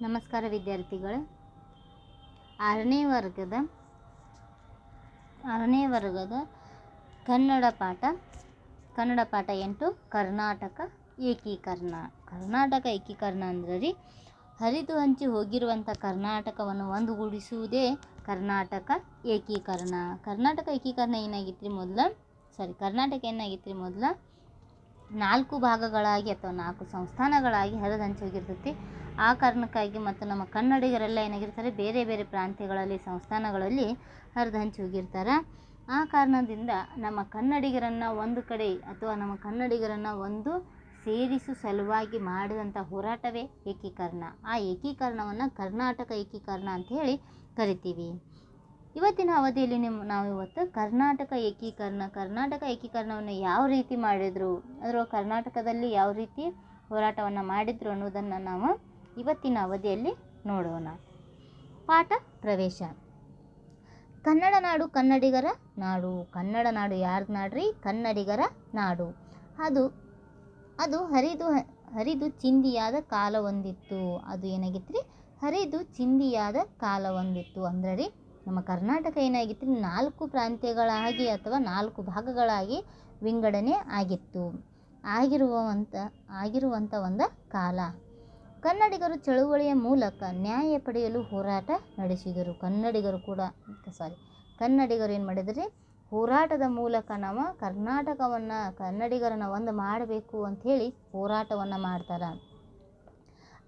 ನಮಸ್ಕಾರ ವಿದ್ಯಾರ್ಥಿಗಳೇ. ಆರನೇ ವರ್ಗದ ಆರನೇ ವರ್ಗದ ಕನ್ನಡ ಪಾಠ ಕನ್ನಡ ಪಾಠ ಎಂಟು, ಕರ್ನಾಟಕ ಏಕೀಕರಣ. ಕರ್ನಾಟಕ ಏಕೀಕರಣ ಅಂದರೆ ರೀ, ಹರಿದು ಹಂಚಿ ಹೋಗಿರುವಂಥ ಕರ್ನಾಟಕವನ್ನು ಒಂದುಗೂಡಿಸುವುದೇ ಕರ್ನಾಟಕ ಏಕೀಕರಣ. ಕರ್ನಾಟಕ ಏಕೀಕರಣ ಏನಾಗಿತ್ತು ರೀ ಮೊದಲು? ಸಾರಿ ಕರ್ನಾಟಕ ಏನಾಗಿತ್ತು ರೀ ಮೊದಲು? ನಾಲ್ಕು ಭಾಗಗಳಾಗಿ ಅಥವಾ ನಾಲ್ಕು ಸಂಸ್ಥಾನಗಳಾಗಿ ಹರಿದು ಹಂಚಿ ಹೋಗಿರ್ತೈತಿ. ಆ ಕಾರಣಕ್ಕಾಗಿ ಮತ್ತು ನಮ್ಮ ಕನ್ನಡಿಗರೆಲ್ಲ ಏನಾಗಿರ್ತಾರೆ, ಬೇರೆ ಬೇರೆ ಪ್ರಾಂತ್ಯಗಳಲ್ಲಿ, ಸಂಸ್ಥಾನಗಳಲ್ಲಿ ಹರಿದು ಹಂಚಿ ಹೋಗಿರ್ತಾರೆ. ಆ ಕಾರಣದಿಂದ ನಮ್ಮ ಕನ್ನಡಿಗರನ್ನು ಒಂದು ಕಡೆ ಅಥವಾ ನಮ್ಮ ಕನ್ನಡಿಗರನ್ನು ಒಂದು ಸೇರಿಸು ಸಲುವಾಗಿ ಮಾಡಿದಂಥ ಹೋರಾಟವೇ ಏಕೀಕರಣ. ಆ ಏಕೀಕರಣವನ್ನು ಕರ್ನಾಟಕ ಏಕೀಕರಣ ಅಂತ ಹೇಳಿ ಕರಿತೀವಿ. ಇವತ್ತಿನ ಅವಧಿಯಲ್ಲಿ ನಿಮ್ಮ ನಾವು ಇವತ್ತು ಕರ್ನಾಟಕ ಏಕೀಕರಣ, ಕರ್ನಾಟಕ ಏಕೀಕರಣವನ್ನು ಯಾವ ರೀತಿ ಮಾಡಿದರು ಅದರ ಕರ್ನಾಟಕದಲ್ಲಿ ಯಾವ ರೀತಿ ಹೋರಾಟವನ್ನು ಮಾಡಿದರು ಅನ್ನೋದನ್ನು ನಾವು ಇವತ್ತಿನ ಅವಧಿಯಲ್ಲಿ ನೋಡೋಣ. ಪಾಠ ಪ್ರವೇಶ. ಕನ್ನಡ ನಾಡು ಕನ್ನಡಿಗರ ನಾಡು, ಕನ್ನಡ ನಾಡು ಯಾರ್ದು ನಾಡ್ರಿ? ಕನ್ನಡಿಗರ ನಾಡು. ಅದು ಅದು ಹರಿದು ಹರಿದು ಚಿಂದಿಯಾದ ಕಾಲ ಒಂದಿತ್ತು. ಅದು ಏನಾಗಿತ್ತು ರೀ ಹರಿದು ಚಿಂದಿಯಾದ ಕಾಲ ಒಂದಿತ್ತು. ಅಂದ್ರೆ ರೀ ನಮ್ಮ ಕರ್ನಾಟಕ ಏನಾಗಿತ್ತು? ನಾಲ್ಕು ಪ್ರಾಂತ್ಯಗಳಾಗಿ ಅಥವಾ ನಾಲ್ಕು ಭಾಗಗಳಾಗಿ ವಿಂಗಡಣೆ ಆಗಿತ್ತು. ಆಗಿರುವಂಥ ಆಗಿರುವಂಥ ಒಂದು ಕಾಲ. ಕನ್ನಡಿಗರು ಚಳುವಳಿಯ ಮೂಲಕ ನ್ಯಾಯ ಪಡೆಯಲು ಹೋರಾಟ ನಡೆಸಿದರು. ಕನ್ನಡಿಗರು ಕೂಡ ಸಾರಿ ಕನ್ನಡಿಗರು ಏನು ಮಾಡಿದ್ರಿ? ಹೋರಾಟದ ಮೂಲಕ ನಾವು ಕರ್ನಾಟಕವನ್ನು, ಕನ್ನಡಿಗರನ್ನು ಒಂದು ಮಾಡಬೇಕು ಅಂಥೇಳಿ ಹೋರಾಟವನ್ನು ಮಾಡ್ತಾರೆ.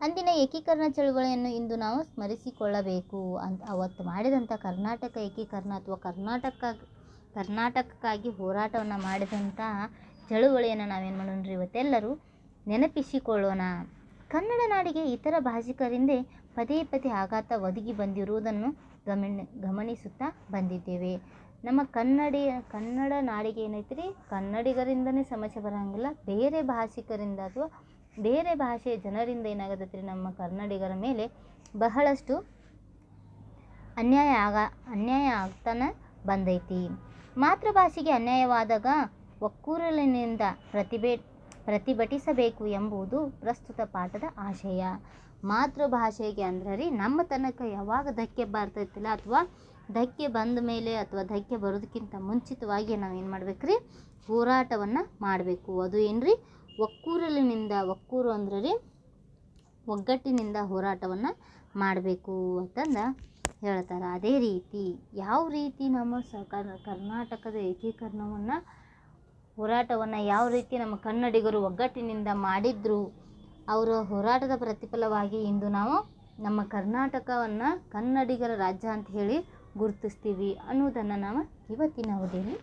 ಅಂದಿನ ಏಕೀಕರಣ ಚಳುವಳಿಯನ್ನು ಇಂದು ನಾವು ಸ್ಮರಿಸಿಕೊಳ್ಳಬೇಕು. ಅಂತ ಅವತ್ತು ಮಾಡಿದಂಥ ಕರ್ನಾಟಕ ಏಕೀಕರಣ ಅಥವಾ ಕರ್ನಾಟಕ, ಕರ್ನಾಟಕಕ್ಕಾಗಿ ಹೋರಾಟವನ್ನು ಮಾಡಿದಂಥ ಚಳುವಳಿಯನ್ನು ನಾವೇನು ಮಾಡೋಣ ಇವತ್ತೆಲ್ಲರೂ ನೆನಪಿಸಿಕೊಳ್ಳೋಣ. ಕನ್ನಡ ನಾಡಿಗೆ ಇತರ ಭಾಷಿಕರಿಂದೇ ಪದೇ ಪದೇ ಆಘಾತ ಒದಗಿ ಬಂದಿರುವುದನ್ನು ಗಮನ, ಗಮನಿಸುತ್ತಾ ಬಂದಿದ್ದೇವೆ. ನಮ್ಮ ಕನ್ನಡಿ, ಕನ್ನಡ ನಾಡಿಗೆ ಏನೈತೆ ರೀ ಕನ್ನಡಿಗರಿಂದನೇ ಸಮಸ್ಯೆ ಬರೋಂಗಿಲ್ಲ, ಬೇರೆ ಭಾಷಿಕರಿಂದ ಅಥವಾ ಬೇರೆ ಭಾಷೆಯ ಜನರಿಂದ ಏನಾಗತ್ತೈತೆ ರೀ ನಮ್ಮ ಕನ್ನಡಿಗರ ಮೇಲೆ ಬಹಳಷ್ಟು ಅನ್ಯಾಯ ಆಗ, ಅನ್ಯಾಯ ಆಗ್ತಾನೆ ಬಂದೈತಿ. ಮಾತೃಭಾಷೆಗೆ ಅನ್ಯಾಯವಾದಾಗ ಒಕ್ಕೂರಲಿನಿಂದ ಪ್ರತಿಭೆ, ಪ್ರತಿಭಟಿಸಬೇಕು ಎಂಬುದು ಪ್ರಸ್ತುತ ಪಾಠದ ಆಶಯ. ಮಾತೃಭಾಷೆಗೆ ಅಂದ್ರೆ ರೀ, ನಮ್ಮ ತನಕ ಯಾವಾಗ ಧಕ್ಕೆ ಬರ್ತೈತಿಲ್ಲ ಅಥವಾ ಧಕ್ಕೆ ಬಂದ ಮೇಲೆ ಅಥವಾ ಧಕ್ಕೆ ಬರೋದಕ್ಕಿಂತ ಮುಂಚಿತವಾಗಿ ನಾವು ಏನು ಮಾಡ್ಬೇಕು ರೀ ಹೋರಾಟವನ್ನು ಮಾಡಬೇಕು. ಅದು ಏನು ರೀ ಒಕ್ಕೂರಲಿನಿಂದ ಒಕ್ಕೂರು ಅಂದ್ರೆ ರೀ ಒಗ್ಗಟ್ಟಿನಿಂದ ಹೋರಾಟವನ್ನು ಮಾಡಬೇಕು ಅಂತಂದು ಹೇಳ್ತಾರೆ. ಅದೇ ರೀತಿ ಯಾವ ರೀತಿ ನಮ್ಮ ಸ ಕರ್ನಾಟಕದ ಏಕೀಕರಣವನ್ನು, ಹೋರಾಟವನ್ನು ಯಾವ ರೀತಿ ನಮ್ಮ ಕನ್ನಡಿಗರು ಒಗ್ಗಟ್ಟಿನಿಂದ ಮಾಡಿದ್ರು, ಅವರ ಹೋರಾಟದ ಪ್ರತಿಫಲವಾಗಿ ಇಂದು ನಾವು ನಮ್ಮ ಕರ್ನಾಟಕವನ್ನು ಕನ್ನಡಿಗರ ರಾಜ್ಯ ಅಂತ ಹೇಳಿ ಗುರುತಿಸ್ತೀವಿ ಅನ್ನೋದನ್ನು ನಾವು ಇವತ್ತಿನ ಅವಧಿಯಲ್ಲಿ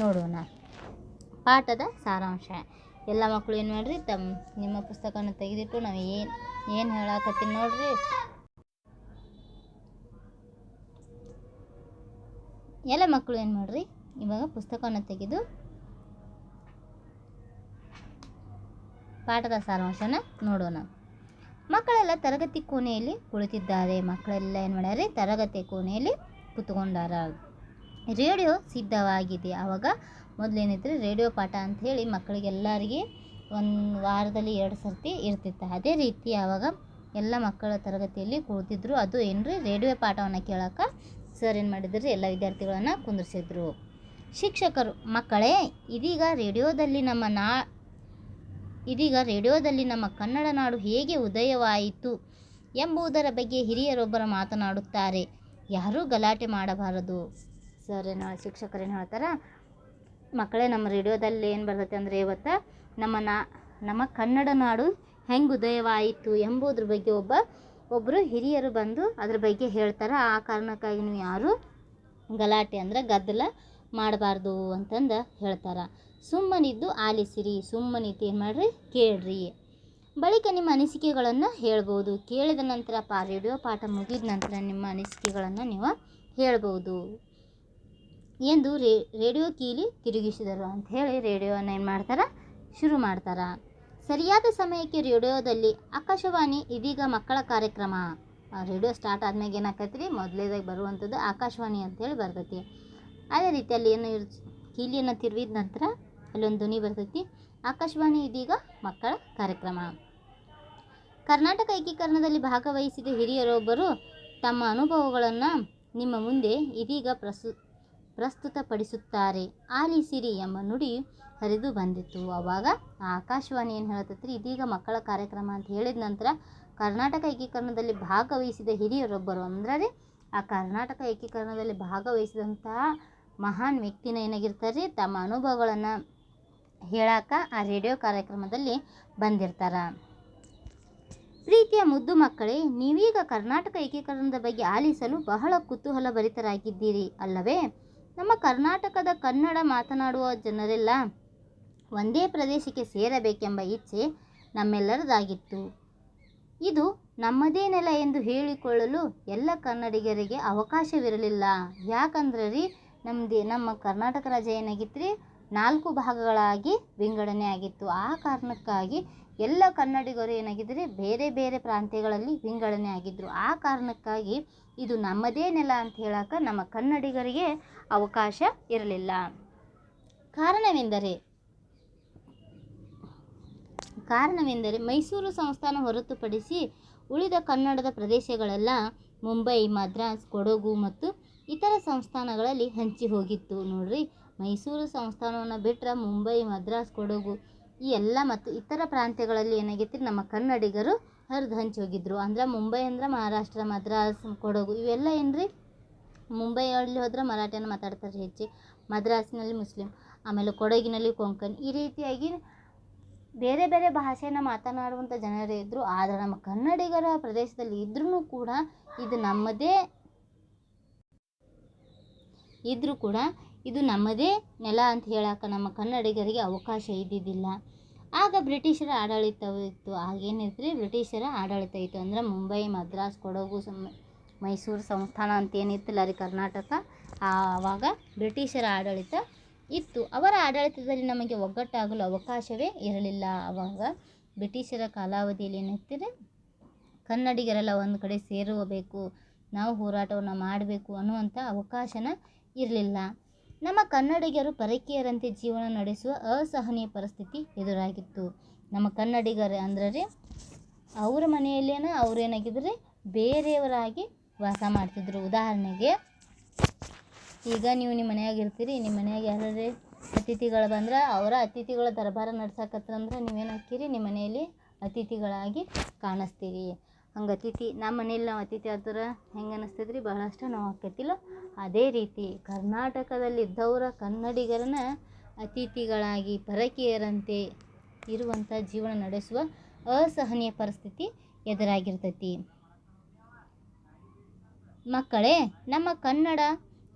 ನೋಡೋಣ. ಪಾಠದ ಸಾರಾಂಶ. ಎಲ್ಲ ಮಕ್ಕಳು ಏನು ಮಾಡಿರಿ ತಮ್ಮ ನಿಮ್ಮ ಪುಸ್ತಕನ ತೆಗೆದಿಟ್ಟು ನಾವು ಏನು ಏನು ಹೇಳಕತ್ತೀನಿ ನೋಡಿರಿ. ಎಲ್ಲ ಮಕ್ಕಳು ಏನು ಮಾಡಿರಿ, ಇವಾಗ ಪುಸ್ತಕವನ್ನು ತೆಗೆದು ಪಾಠದ ಸಾರಾಂಶನ ನೋಡೋಣ. ಮಕ್ಕಳೆಲ್ಲ ತರಗತಿ ಕೋಣೆಯಲ್ಲಿ ಕುಳಿತಿದ್ದಾರೆ. ಮಕ್ಕಳೆಲ್ಲ ಏನು ಮಾಡ್ಯಾರ ತರಗತಿ ಕೋಣೆಯಲ್ಲಿ ಕುತ್ಕೊಂಡಾರ. ರೇಡಿಯೋ ಸಿದ್ಧವಾಗಿದೆ. ಆವಾಗ ಮೊದಲೇನಿದ್ರೆ ರೇಡಿಯೋ ಪಾಠ ಅಂತ ಹೇಳಿ ಮಕ್ಕಳಿಗೆಲ್ಲರಿಗೆ ಒಂದು ವಾರದಲ್ಲಿ ಎರಡು ಸರ್ತಿ ಇರ್ತಿತ್ತು. ಅದೇ ರೀತಿ ಆವಾಗ ಎಲ್ಲ ಮಕ್ಕಳ ತರಗತಿಯಲ್ಲಿ ಕೂತಿದ್ರು. ಅದು ಏನ್ರಿ? ರೇಡಿಯೋ ಪಾಠವನ್ನು ಕೇಳೋಕೆ ಸರ್ ಏನು ಮಾಡಿದ್ರು? ಎಲ್ಲ ವಿದ್ಯಾರ್ಥಿಗಳನ್ನು ಕುಂದಿರ್ಸಿದ್ರು. ಶಿಕ್ಷಕರು, ಮಕ್ಕಳೇ, ಇದೀಗ ರೇಡಿಯೋದಲ್ಲಿ ನಮ್ಮ ನಾ, ಇದೀಗ ರೇಡಿಯೋದಲ್ಲಿ ನಮ್ಮ ಕನ್ನಡ ನಾಡು ಹೇಗೆ ಉದಯವಾಯಿತು ಎಂಬುದರ ಬಗ್ಗೆ ಹಿರಿಯರೊಬ್ಬರು ಮಾತನಾಡುತ್ತಾರೆ. ಯಾರೂ ಗಲಾಟೆ ಮಾಡಬಾರದು. ಸರ್ ಏನು ಶಿಕ್ಷಕರೇನು ಹೇಳ್ತಾರೆ, ಮಕ್ಕಳೇ ನಮ್ಮ ರೇಡಿಯೋದಲ್ಲಿ ಏನು ಬರ್ತೈತೆ ಅಂದರೆ ಇವತ್ತು ನಮ್ಮ ನಾ, ನಮ್ಮ ಕನ್ನಡ ನಾಡು ಹೆಂಗೆ ಉದಯವಾಯಿತು ಎಂಬುದ್ರ ಬಗ್ಗೆ ಒಬ್ಬ ಒಬ್ಬರು ಹಿರಿಯರು ಬಂದು ಅದ್ರ ಬಗ್ಗೆ ಹೇಳ್ತಾರೆ. ಆ ಕಾರಣಕ್ಕಾಗಿ ನೀವು ಯಾರು ಗಲಾಟೆ ಅಂದರೆ ಗದ್ದಲ ಮಾಡಬಾರ್ದು ಅಂತಂದು ಹೇಳ್ತಾರೆ. ಸುಮ್ಮನಿದ್ದು ಆಲಿಸಿರಿ, ಸುಮ್ಮನಿದ್ದು ಏನು ಮಾಡಿರಿ ಕೇಳ್ರಿ. ಬಳಿಕ ನಿಮ್ಮ ಅನಿಸಿಕೆಗಳನ್ನು ಹೇಳ್ಬೋದು. ಕೇಳಿದ ನಂತರ ಪಾ, ರೇಡಿಯೋ ಪಾಠ ಮುಗಿದ ನಂತರ ನಿಮ್ಮ ಅನಿಸಿಕೆಗಳನ್ನು ನೀವು ಹೇಳ್ಬೋದು. ಎಂದು ರೇ, ರೇಡಿಯೋ ಕೀಲಿ ತಿರುಗಿಸಿದರು ಅಂತ ಹೇಳಿ ರೇಡಿಯೋನ ಏನು ಮಾಡ್ತಾರೆ? ಶುರು ಮಾಡ್ತಾರೆ. ಸರಿಯಾದ ಸಮಯಕ್ಕೆ ರೇಡಿಯೋದಲ್ಲಿ ಆಕಾಶವಾಣಿ ಇದೀಗ ಮಕ್ಕಳ ಕಾರ್ಯಕ್ರಮ. ರೇಡಿಯೋ ಸ್ಟಾರ್ಟ್ ಆದ್ಮೇಲೆ ಏನಾಕೈತಿ ರೀ ಮೊದಲೇದಾಗಿ ಬರುವಂಥದ್ದು ಆಕಾಶವಾಣಿ ಅಂತೇಳಿ ಬರ್ತೈತಿ. ಅದೇ ರೀತಿ ಅಲ್ಲಿ ಏನು ಕೀಲಿಯನ್ನು ತಿರುವಿದ ನಂತರ ಅಲ್ಲೊಂದು ಧ್ವನಿ ಬರ್ತೈತಿ. ಆಕಾಶವಾಣಿ ಇದೀಗ ಮಕ್ಕಳ ಕಾರ್ಯಕ್ರಮ. ಕರ್ನಾಟಕ ಏಕೀಕರಣದಲ್ಲಿ ಭಾಗವಹಿಸಿದ ಹಿರಿಯರೊಬ್ಬರು ತಮ್ಮ ಅನುಭವಗಳನ್ನು ನಿಮ್ಮ ಮುಂದೆ ಇದೀಗ ಪ್ರಸು ಪ್ರಸ್ತುತಪಡಿಸುತ್ತಾರೆ. ಆಲಿಸಿರಿ ಎಂಬ ನುಡಿ ಹರಿದು ಬಂದಿತ್ತು. ಆವಾಗ ಆಕಾಶವಾಣಿ ಏನು ಹೇಳ್ತೈತ್ರಿ ಇದೀಗ ಮಕ್ಕಳ ಕಾರ್ಯಕ್ರಮ ಅಂತ ಹೇಳಿದ ನಂತರ ಕರ್ನಾಟಕ ಏಕೀಕರಣದಲ್ಲಿ ಭಾಗವಹಿಸಿದ ಹಿರಿಯರೊಬ್ಬರು ಅಂದ್ರೆ ಆ ಕರ್ನಾಟಕ ಏಕೀಕರಣದಲ್ಲಿ ಭಾಗವಹಿಸಿದಂತಹ ಮಹಾನ್ ವ್ಯಕ್ತಿನ ಏನಾಗಿರ್ತಾರೆ ರೀ ತಮ್ಮ ಅನುಭವಗಳನ್ನು ಹೇಳಾಕ ಆ ರೇಡಿಯೋ ಕಾರ್ಯಕ್ರಮದಲ್ಲಿ ಬಂದಿರ್ತಾರೆ. ಪ್ರೀತಿಯ ಮುದ್ದು ಮಕ್ಕಳೇ, ನೀವೀಗ ಕರ್ನಾಟಕ ಏಕೀಕರಣದ ಬಗ್ಗೆ ಆಲಿಸಲು ಬಹಳ ಕುತೂಹಲ ಭರಿತರಾಗಿದ್ದೀರಿ ಅಲ್ಲವೇ? ನಮ್ಮ ಕರ್ನಾಟಕದ ಕನ್ನಡ ಮಾತನಾಡುವ ಜನರೆಲ್ಲ ಒಂದೇ ಪ್ರದೇಶಕ್ಕೆ ಸೇರಬೇಕೆಂಬ ಇಚ್ಛೆ ನಮ್ಮೆಲ್ಲರದಾಗಿತ್ತು. ಇದು ನಮ್ಮದೇ ನೆಲ ಎಂದು ಹೇಳಿಕೊಳ್ಳಲು ಎಲ್ಲ ಕನ್ನಡಿಗರಿಗೆ ಅವಕಾಶವಿರಲಿಲ್ಲ. ಯಾಕಂದ್ರೆ ರೀ ನಮ್ಮದೇ ನಮ್ಮ ಕರ್ನಾಟಕ ರಾಜ್ಯ ಏನಾಗಿತ್ತು ರೀ ನಾಲ್ಕು ಭಾಗಗಳಾಗಿ ವಿಂಗಡಣೆ ಆಗಿತ್ತು ಆ ಕಾರಣಕ್ಕಾಗಿ ಎಲ್ಲ ಕನ್ನಡಿಗರು ಏನಾಗಿದ್ದರೆ ಬೇರೆ ಬೇರೆ ಪ್ರಾಂತ್ಯಗಳಲ್ಲಿ ವಿಂಗಡಣೆ ಆಗಿದ್ದರು ಆ ಕಾರಣಕ್ಕಾಗಿ ಇದು ನಮ್ಮದೇ ನೆಲ ಅಂತ ಹೇಳಕ್ಕೆ ನಮ್ಮ ಕನ್ನಡಿಗರಿಗೆ ಅವಕಾಶ ಇರಲಿಲ್ಲ. ಕಾರಣವೆಂದರೆ ಕಾರಣವೆಂದರೆ ಮೈಸೂರು ಸಂಸ್ಥಾನ ಹೊರತುಪಡಿಸಿ ಉಳಿದ ಕನ್ನಡದ ಪ್ರದೇಶಗಳೆಲ್ಲ ಮುಂಬೈ, ಮದ್ರಾಸ್, ಕೊಡಗು ಮತ್ತು ಇತರ ಸಂಸ್ಥಾನಗಳಲ್ಲಿ ಹಂಚಿ ಹೋಗಿತ್ತು. ನೋಡ್ರಿ, ಮೈಸೂರು ಸಂಸ್ಥಾನವನ್ನು ಬಿಟ್ಟರೆ ಮುಂಬೈ, ಮದ್ರಾಸ್, ಕೊಡಗು ಈ ಎಲ್ಲ ಮತ್ತು ಇತರ ಪ್ರಾಂತ್ಯಗಳಲ್ಲಿ ಏನಾಗೈತಿ ನಮ್ಮ ಕನ್ನಡಿಗರು ಹರಿದು ಹಂಚಿ ಹೋಗಿದ್ರು. ಅಂದ್ರೆ ಮುಂಬೈ ಅಂದ್ರೆ ಮಹಾರಾಷ್ಟ್ರ ಮದ್ರಾಸ್ ಕೊಡಗು. ಇವೆಲ್ಲ ಏನ್ರಿ? ಮುಂಬೈಯಲ್ಲಿ ಹೋದ್ರೆ ಮರಾಠಿಯನ್ನು ಮಾತಾಡ್ತಾರೆ ಹೆಚ್ಚು. ಮದ್ರಾಸ್ನಲ್ಲಿ ಮುಸ್ಲಿಂ, ಆಮೇಲೆ ಕೊಡಗಿನಲ್ಲಿ ಕೊಂಕಣಿ. ಈ ರೀತಿಯಾಗಿ ಬೇರೆ ಬೇರೆ ಭಾಷೆನ ಮಾತನಾಡುವಂಥ ಜನರೇ ಇದ್ದರು ಆದರೆ ನಮ್ಮ ಕನ್ನಡಿಗರ ಪ್ರದೇಶದಲ್ಲಿ ಇದ್ರೂ ಕೂಡ ಇದು ನಮ್ಮದೇ ಇದ್ದರೂ ಕೂಡ ಇದು ನಮ್ಮದೇ ನೆಲ ಅಂತ ಹೇಳಕ್ಕೆ ನಮ್ಮ ಕನ್ನಡಿಗರಿಗೆ ಅವಕಾಶ ಇದ್ದಿದ್ದಿಲ್ಲ. ಆಗ ಬ್ರಿಟಿಷರ ಆಡಳಿತವಿತ್ತು. ಇತ್ತು ಆಗೇನಿದ್ರೆ ಬ್ರಿಟಿಷರ ಆಡಳಿತ ಇತ್ತು ಅಂದ್ರೆ ಮುಂಬೈ, ಮದ್ರಾಸ್, ಕೊಡಗು ಮೈಸೂರು ಸಂಸ್ಥಾನ ಅಂತ ಏನಿತ್ತಲ್ಲ ರೀ ಕರ್ನಾಟಕ? ಆವಾಗ ಬ್ರಿಟಿಷರ ಆಡಳಿತ ಇತ್ತು. ಅವರ ಆಡಳಿತದಲ್ಲಿ ನಮಗೆ ಒಗ್ಗಟ್ಟಾಗಲು ಅವಕಾಶವೇ ಇರಲಿಲ್ಲ. ಆವಾಗ ಬ್ರಿಟಿಷರ ಕಾಲಾವಧಿಯಲ್ಲಿ ಏನಿತ್ತು ಕನ್ನಡಿಗರೆಲ್ಲ ಒಂದು ಕಡೆ ಸೇರುವಬೇಕು ನಾವು ಹೋರಾಟವನ್ನು ಮಾಡಬೇಕು ಅನ್ನುವಂಥ ಅವಕಾಶನ ಇರಲಿಲ್ಲ. ನಮ್ಮ ಕನ್ನಡಿಗರು ಪರಕೀಯರಂತೆ ಜೀವನ ನಡೆಸುವ ಅಸಹನೀಯ ಪರಿಸ್ಥಿತಿ ಎದುರಾಗಿತ್ತು. ನಮ್ಮ ಕನ್ನಡಿಗರು ಅಂದ್ರೆ ಅವ್ರ ಮನೆಯಲ್ಲೇನ ಅವರೇನಾಗಿದ್ರೆ ಬೇರೆಯವರಾಗಿ ವಾಸ ಮಾಡ್ತಿದ್ರು. ಉದಾಹರಣೆಗೆ, ಈಗ ನೀವು ನಿಮ್ಮ ಮನೆಯಾಗಿರ್ತೀರಿ ನಿಮ್ಮ ಮನೆಯಾಗ ಯಾರೇ ಅತಿಥಿಗಳು ಬಂದ್ರೆ ಅವರ ಅತಿಥಿಗಳ ದರ್ಬಾರ ನಡ್ಸಕತ್ತಂದ್ರೆ ನೀವೇನು ಹಾಕಿರಿ ನಿಮ್ಮ ಮನೆಯಲ್ಲಿ ಅತಿಥಿಗಳಾಗಿ ಕಾಣಿಸ್ತೀರಿ. ಹಂಗೆ ಅತಿಥಿ ನಮ್ಮ ಮನೇಲಿ ನಾವು ಅತಿಥಿ ಆದ್ರೆ ಹೆಂಗೆ ಅನಿಸ್ತೈತೆ ರೀ ಬಹಳಷ್ಟು ನೋವು ಆಕೈತಿಲ್ಲ. ಅದೇ ರೀತಿ ಕರ್ನಾಟಕದಲ್ಲಿದ್ದವರ ಕನ್ನಡಿಗರನ್ನ ಅತಿಥಿಗಳಾಗಿ, ಪರಕೀಯರಂತೆ ಇರುವಂಥ ಜೀವನ ನಡೆಸುವ ಅಸಹನೀಯ ಪರಿಸ್ಥಿತಿ ಎದುರಾಗಿರ್ತೈತಿ. ಮಕ್ಕಳೇ, ನಮ್ಮ ಕನ್ನಡ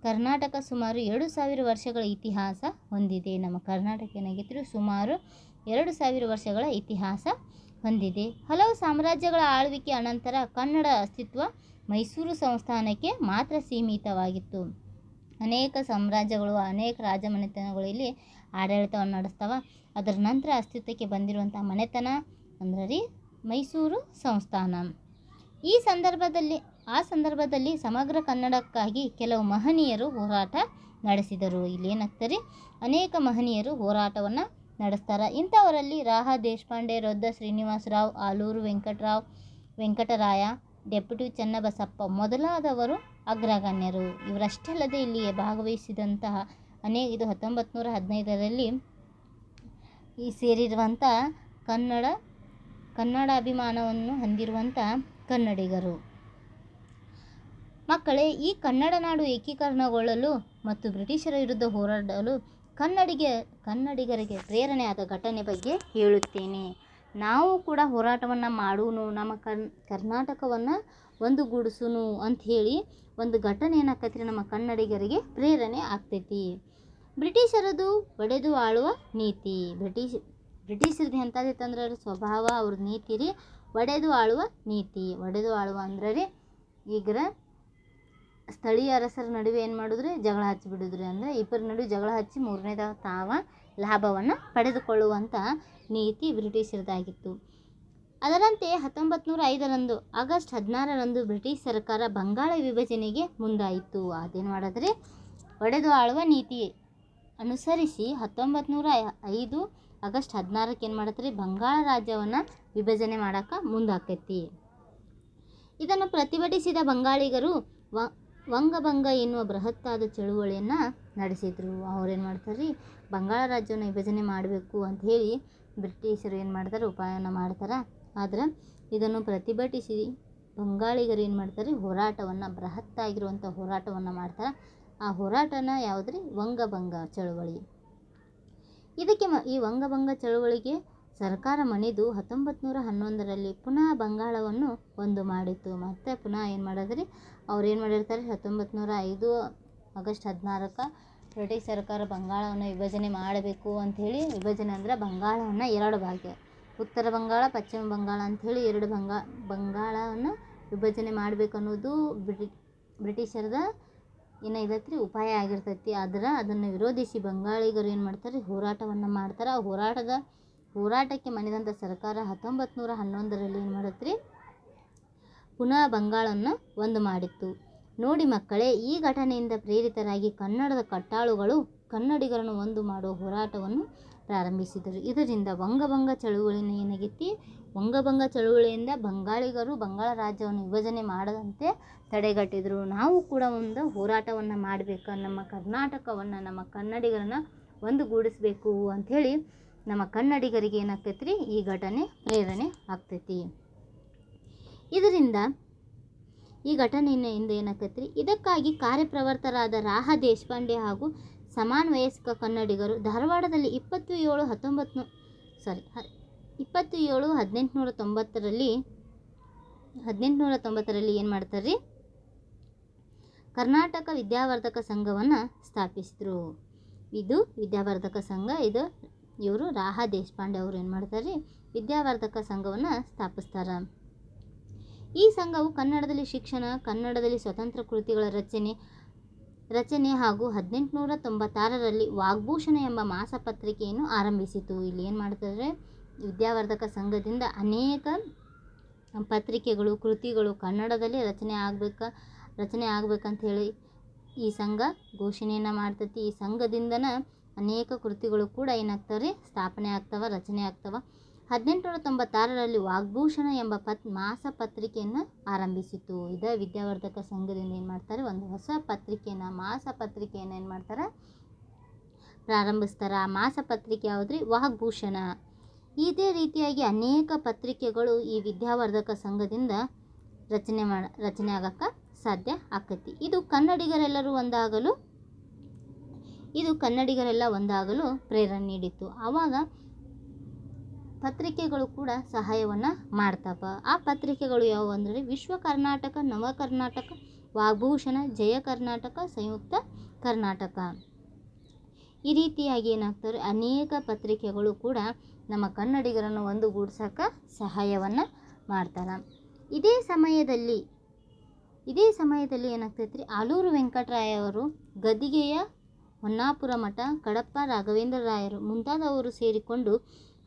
ಕರ್ನಾಟಕ ಸುಮಾರು ಎರಡು ಸಾವಿರ ವರ್ಷಗಳ ಇತಿಹಾಸ ಹೊಂದಿದೆ. ನಮ್ಮ ಕರ್ನಾಟಕ ಏನಾಗಿತ್ತು ಸುಮಾರು ಎರಡು ಸಾವಿರ ವರ್ಷಗಳ ಇತಿಹಾಸ ಹೊಂದಿದೆ. ಹಲವು ಸಾಮ್ರಾಜ್ಯಗಳ ಆಳ್ವಿಕೆ ಅನಂತರ ಕನ್ನಡ ಅಸ್ತಿತ್ವ ಮೈಸೂರು ಸಂಸ್ಥಾನಕ್ಕೆ ಮಾತ್ರ ಸೀಮಿತವಾಗಿತ್ತು. ಅನೇಕ ಸಾಮ್ರಾಜ್ಯಗಳು, ಅನೇಕ ರಾಜಮನೆತನಗಳು ಇಲ್ಲಿ ಆಡಳಿತವನ್ನು ನಡೆಸ್ತಾವ ಅದರ ನಂತರ ಅಸ್ತಿತ್ವಕ್ಕೆ ಬಂದಿರುವಂಥ ಮನೆತನ ಅಂದರೆ ರೀ ಮೈಸೂರು ಸಂಸ್ಥಾನ. ಈ ಸಂದರ್ಭದಲ್ಲಿ, ಆ ಸಂದರ್ಭದಲ್ಲಿ ಸಮಗ್ರ ಕನ್ನಡಕ್ಕಾಗಿ ಕೆಲವು ಮಹನೀಯರು ಹೋರಾಟ ನಡೆಸಿದರು. ಇಲ್ಲಿ ಏನಾಗ್ತಾರೆ ಅನೇಕ ಮಹನೀಯರು ಹೋರಾಟವನ್ನು ನಡೆಸ್ತಾರೆ. ಇಂಥವರಲ್ಲಿ ರಾಹ ದೇಶಪಾಂಡೆ ರೊದ್ದ ಶ್ರೀನಿವಾಸರಾವ್, ಆಲೂರು ವೆಂಕಟರಾವ್, ವೆಂಕಟರಾಯ, ಡೆಪ್ಯುಟಿ ಚನ್ನಬಸಪ್ಪ ಮೊದಲಾದವರು ಅಗ್ರಗಣ್ಯರು. ಇವರಷ್ಟೇ ಅಲ್ಲದೆ ಇಲ್ಲಿ ಭಾಗವಹಿಸಿದಂತಹ ಅನೇಕ ಇದು ಹತ್ತೊಂಬತ್ತು ನೂರ ಹದಿನೈದರಲ್ಲಿ ಈ ಸೇರಿರುವಂಥ ಕನ್ನಡ ಕನ್ನಡ ಅಭಿಮಾನವನ್ನು ಹೊಂದಿರುವಂಥ ಕನ್ನಡಿಗರು. ಮಕ್ಕಳೇ, ಈ ಕನ್ನಡ ನಾಡು ಏಕೀಕರಣಗೊಳ್ಳಲು ಮತ್ತು ಬ್ರಿಟಿಷರ ವಿರುದ್ಧ ಹೋರಾಡಲು ಕನ್ನಡಿಗೆ, ಕನ್ನಡಿಗರಿಗೆ ಪ್ರೇರಣೆಯಾದ ಘಟನೆ ಬಗ್ಗೆ ಹೇಳುತ್ತೇನೆ. ನಾವು ಕೂಡ ಹೋರಾಟವನ್ನು ಮಾಡೂನು, ನಮ್ಮ ಕರ್, ಕರ್ನಾಟಕವನ್ನು ಅಂತ ಹೇಳಿ ಒಂದು ಘಟನೆ ಏನಾಕತ್ರಿ ನಮ್ಮ ಕನ್ನಡಿಗರಿಗೆ ಪ್ರೇರಣೆ ಆಗ್ತೈತಿ. ಬ್ರಿಟಿಷರದು ಒಡೆದು ಆಳುವ ನೀತಿ. ಬ್ರಿಟಿಷ್ ಬ್ರಿಟಿಷರದ್ದು ಎಂಥದಿತ್ತಂದ್ರೆ ಅವ್ರ ಸ್ವಭಾವ ಅವ್ರ ನೀತಿ ರೀ. ಒಡೆದು ಆಳುವ ನೀತಿ. ಒಡೆದು ಆಳುವ ಅಂದ್ರೆ ರೀ ಈಗ ಸ್ಥಳೀಯ ಅರಸರ ನಡುವೆ ಏನು ಮಾಡಿದ್ರಿ ಜಗಳ ಹಚ್ಚಿಬಿಡಿದ್ರಿ ಅಂದರೆ ಇಬ್ಬರ ನಡುವೆ ಜಗಳ ಹಚ್ಚಿ ಮೂರನೇದ ತಾವ ಲಾಭವನ್ನು ಪಡೆದುಕೊಳ್ಳುವಂಥ ನೀತಿ ಬ್ರಿಟಿಷರದಾಗಿತ್ತು. ಅದರಂತೆ ಹತ್ತೊಂಬತ್ತು ನೂರ ಐದರಂದು, ಆಗಸ್ಟ್ ಹದಿನಾರರಂದು ಬ್ರಿಟಿಷ್ ಸರ್ಕಾರ ಬಂಗಾಳ ವಿಭಜನೆಗೆ ಮುಂದಾಯಿತು. ಅದೇನು ಮಾಡಿದ್ರೆ ಒಡೆದು ಆಳುವ ನೀತಿ ಅನುಸರಿಸಿ ಹತ್ತೊಂಬತ್ತು ನೂರ ಐದು, ಆಗಸ್ಟ್ ಹದಿನಾರಕ್ಕೆ ಏನು ಮಾಡತ್ರಿ? ಬಂಗಾಳ ರಾಜ್ಯವನ್ನು ವಿಭಜನೆ ಮಾಡಕ್ಕೆ ಮುಂದಾಕೈತಿ ಇದನ್ನು ಪ್ರತಿಭಟಿಸಿದ ಬಂಗಾಳಿಗರು ವಂಗಭಂಗ ಎನ್ನುವ ಬೃಹತ್ತಾದ ಚಳುವಳಿಯನ್ನು ನಡೆಸಿದರು. ಅವ್ರೇನು ಮಾಡ್ತಾರೆ ರೀ ಬಂಗಾಳ ರಾಜ್ಯವನ್ನು ವಿಭಜನೆ ಮಾಡಬೇಕು ಅಂತ ಹೇಳಿ ಬ್ರಿಟಿಷರು ಏನು ಮಾಡ್ತಾರೆ? ಉಪಾಯನ ಮಾಡ್ತಾರೆ. ಆದ್ರೆ ಇದನ್ನು ಪ್ರತಿಭಟಿಸಿ ಬಂಗಾಳಿಗರು ಏನು ಮಾಡ್ತಾರೆ ಹೋರಾಟವನ್ನು ಬೃಹತ್ತಾಗಿರುವಂಥ ಹೋರಾಟವನ್ನು ಮಾಡ್ತಾರೆ. ಆ ಹೋರಾಟನ ಯಾವುದ್ರಿ? ವಂಗಭಂಗ ಚಳುವಳಿ. ಇದಕ್ಕೆ ಈ ವಂಗಭಂಗ ಚಳುವಳಿಗೆ ಸರ್ಕಾರ ಮಣಿದು ಹತ್ತೊಂಬತ್ತು ನೂರ ಹನ್ನೊಂದರಲ್ಲಿ ಪುನಃ ಬಂಗಾಳವನ್ನು ಒಂದು ಮಾಡಿತು ಮತ್ತೆ ಪುನಃ ಏನು ಮಾಡಿದ್ರಿ? ಅವ್ರು ಏನು ಮಾಡಿರ್ತಾರೆ? ಹತ್ತೊಂಬತ್ತು ನೂರ ಐದು ಆಗಸ್ಟ್ ಹದಿನಾರಕ್ಕೆ ಬ್ರಿಟಿಷ್ ಸರ್ಕಾರ ಬಂಗಾಳವನ್ನು ವಿಭಜನೆ ಮಾಡಬೇಕು ಅಂಥೇಳಿ ವಿಭಜನೆ ಅಂದರೆ ಬಂಗಾಳವನ್ನು ಎರಡು ಭಾಗ ಉತ್ತರ ಬಂಗಾಳ, ಪಶ್ಚಿಮ ಬಂಗಾಳ ಅಂಥೇಳಿ ಎರಡು ಬಂಗಾ ಬಂಗಾಳವನ್ನು ವಿಭಜನೆ ಮಾಡಬೇಕು ಅನ್ನೋದು ಬ್ರಿಟಿ, ಬ್ರಿಟಿಷರದ ಏನೋ ಇದತ್ರಿ ಉಪಾಯ ಆಗಿರ್ತೈತಿ. ಆದ್ರೆ ಅದನ್ನು ವಿರೋಧಿಸಿ ಬಂಗಾಳಿಗರು ಏನು ಮಾಡ್ತಾರೆ? ಹೋರಾಟವನ್ನು ಮಾಡ್ತಾರೆ. ಆ ಹೋರಾಟದ ಹೋರಾಟಕ್ಕೆ ಮಣಿದಂಥ ಸರ್ಕಾರ ಹತ್ತೊಂಬತ್ತು ನೂರ ಹನ್ನೊಂದರಲ್ಲಿ ಏನು ಮಾಡತ್ರಿ? ಪುನಃ ಬಂಗಾಳನ್ನು ಒಂದು ಮಾಡಿತ್ತು. ನೋಡಿ ಮಕ್ಕಳೇ, ಈ ಘಟನೆಯಿಂದ ಪ್ರೇರಿತರಾಗಿ ಕನ್ನಡದ ಕಟ್ಟಾಳುಗಳು ಕನ್ನಡಿಗರನ್ನು ಒಂದು ಮಾಡುವ ಹೋರಾಟವನ್ನು ಪ್ರಾರಂಭಿಸಿದರು. ಇದರಿಂದ ವಂಗಭಂಗ ಚಳುವಳಿನ ಏನಾಗೈತಿ? ವಂಗಭಂಗ ಚಳುವಳಿಯಿಂದ ಬಂಗಾಳಿಗರು ಬಂಗಾಳ ರಾಜ್ಯವನ್ನು ವಿಭಜನೆ ಮಾಡದಂತೆ ತಡೆಗಟ್ಟಿದರು. ನಾವು ಕೂಡ ಒಂದು ಹೋರಾಟವನ್ನು ಮಾಡಬೇಕು, ನಮ್ಮ ಕರ್ನಾಟಕವನ್ನು, ನಮ್ಮ ಕನ್ನಡಿಗರನ್ನು ಒಂದುಗೂಡಿಸಬೇಕು ಅಂಥೇಳಿ ನಮ್ಮ ಕನ್ನಡಿಗರಿಗೆ ಏನಾಗ್ತೈತಿ ರೀ ಈ ಘಟನೆ ಪ್ರೇರಣೆ ಆಗ್ತೈತಿ. ಇದರಿಂದ ಈ ಘಟನೆಯಿಂದ ಏನಾಗ್ತೈತಿ ರೀ ಇದಕ್ಕಾಗಿ ಕಾರ್ಯಪ್ರವರ್ತರಾದ ರಾಹ ದೇಶಪಾಂಡೆ ಹಾಗೂ ಸಮಾನ ವಯಸ್ಕ ಕನ್ನಡಿಗರು ಧಾರವಾಡದಲ್ಲಿ ಇಪ್ಪತ್ತು ಏಳು ಹತ್ತೊಂಬತ್ತು ಸಾರಿ ಇಪ್ಪತ್ತು ಏಳು ಹದಿನೆಂಟುನೂರ ತೊಂಬತ್ತರಲ್ಲಿ ಹದಿನೆಂಟುನೂರ ತೊಂಬತ್ತರಲ್ಲಿ ಏನು ಮಾಡ್ತಾರೆ ರೀ ಕರ್ನಾಟಕ ವಿದ್ಯಾವರ್ಧಕ ಸಂಘವನ್ನು ಸ್ಥಾಪಿಸಿದರು. ಇದು ವಿದ್ಯಾವರ್ಧಕ ಸಂಘ, ಇದು ಇವರು ರಾಹ ದೇಶಪಾಂಡೆ ಅವರು ಏನು ಮಾಡ್ತಾರೆ ವಿದ್ಯಾವರ್ಧಕ ಸಂಘವನ್ನು ಸ್ಥಾಪಿಸ್ತಾರೆ. ಈ ಸಂಘವು ಕನ್ನಡದಲ್ಲಿ ಶಿಕ್ಷಣ, ಕನ್ನಡದಲ್ಲಿ ಸ್ವತಂತ್ರ ಕೃತಿಗಳ ರಚನೆ ರಚನೆ ಹಾಗೂ ಹದಿನೆಂಟುನೂರ ತೊಂಬತ್ತಾರರಲ್ಲಿ ವಾಗ್ಭೂಷಣ ಎಂಬ ಮಾಸಪತ್ರಿಕೆಯನ್ನು ಆರಂಭಿಸಿತು. ಇಲ್ಲಿ ಏನು ಮಾಡ್ತಾರೆ ವಿದ್ಯಾವರ್ಧಕ ಸಂಘದಿಂದ ಅನೇಕ ಪತ್ರಿಕೆಗಳು, ಕೃತಿಗಳು ಕನ್ನಡದಲ್ಲಿ ರಚನೆ ಆಗ್ಬೇಕು, ರಚನೆ ಆಗ್ಬೇಕಂತ ಹೇಳಿ ಈ ಸಂಘ ಘೋಷಣೆಯನ್ನು ಮಾಡ್ತೈತಿ. ಈ ಸಂಘದಿಂದನ ಅನೇಕ ಕೃತಿಗಳು ಕೂಡ ಏನಾಗ್ತವೆ? ರೀ ಸ್ಥಾಪನೆ ಆಗ್ತವೆ, ರಚನೆ ಆಗ್ತವೆ. ಹದಿನೆಂಟುನೂರ ತೊಂಬತ್ತಾರರಲ್ಲಿ ವಾಗ್ಭೂಷಣ ಎಂಬ ಪತ್, ಮಾಸ ಪತ್ರಿಕೆಯನ್ನು ಆರಂಭಿಸಿತು. ಇದೇ ವಿದ್ಯಾವರ್ಧಕ ಸಂಘದಿಂದ ಏನು ಮಾಡ್ತಾರೆ? ಒಂದು ಹೊಸ ಪತ್ರಿಕೆಯನ್ನು, ಮಾಸ ಪತ್ರಿಕೆಯನ್ನು ಏನು ಮಾಡ್ತಾರೆ? ಪ್ರಾರಂಭಿಸ್ತಾರೆ. ಆ ಮಾಸ ಪತ್ರಿಕೆ ಯಾವುದ್ರಿ? ವಾಗ್ಭೂಷಣ. ಇದೇ ರೀತಿಯಾಗಿ ಅನೇಕ ಪತ್ರಿಕೆಗಳು ಈ ವಿದ್ಯಾವರ್ಧಕ ಸಂಘದಿಂದ ರಚನೆ ಮಾಡ, ರಚನೆ ಆಗಕ್ಕೆ ಸಾಧ್ಯ ಆಕತಿ. ಇದು ಕನ್ನಡಿಗರೆಲ್ಲರೂ ಒಂದಾಗಲು ಇದು ಕನ್ನಡಿಗರೆಲ್ಲ ಒಂದಾಗಲು ಪ್ರೇರಣೆ ನೀಡಿತು ಆವಾಗ ಪತ್ರಿಕೆಗಳು ಕೂಡ ಸಹಾಯವನ್ನು ಮಾಡ್ತಾವ ಆ ಪತ್ರಿಕೆಗಳು ಯಾವುವು ಅಂದರೆ ವಿಶ್ವ ಕರ್ನಾಟಕ, ನವ ಕರ್ನಾಟಕ, ವಾಗ್ಭೂಷಣ, ಜಯ ಕರ್ನಾಟಕ, ಸಂಯುಕ್ತ ಕರ್ನಾಟಕ. ಈ ರೀತಿಯಾಗಿ ಏನಾಗ್ತಾರೆ ಅನೇಕ ಪತ್ರಿಕೆಗಳು ಕೂಡ ನಮ್ಮ ಕನ್ನಡಿಗರನ್ನು ಒಂದುಗೂಡ್ಸೋಕೆ ಸಹಾಯವನ್ನು ಮಾಡ್ತಾರೆ. ಇದೇ ಸಮಯದಲ್ಲಿ ಇದೇ ಸಮಯದಲ್ಲಿ ಏನಾಗ್ತೈತೆ ರೀ ಆಲೂರು ವೆಂಕಟರಾಯ ಅವರು ಗದಿಗೆಯ ಹೊನ್ನಾಪುರ ಮಠ, ಕಡಪ್ಪ ರಾಘವೇಂದ್ರ ರಾಯರು ಮುಂತಾದವರು ಸೇರಿಕೊಂಡು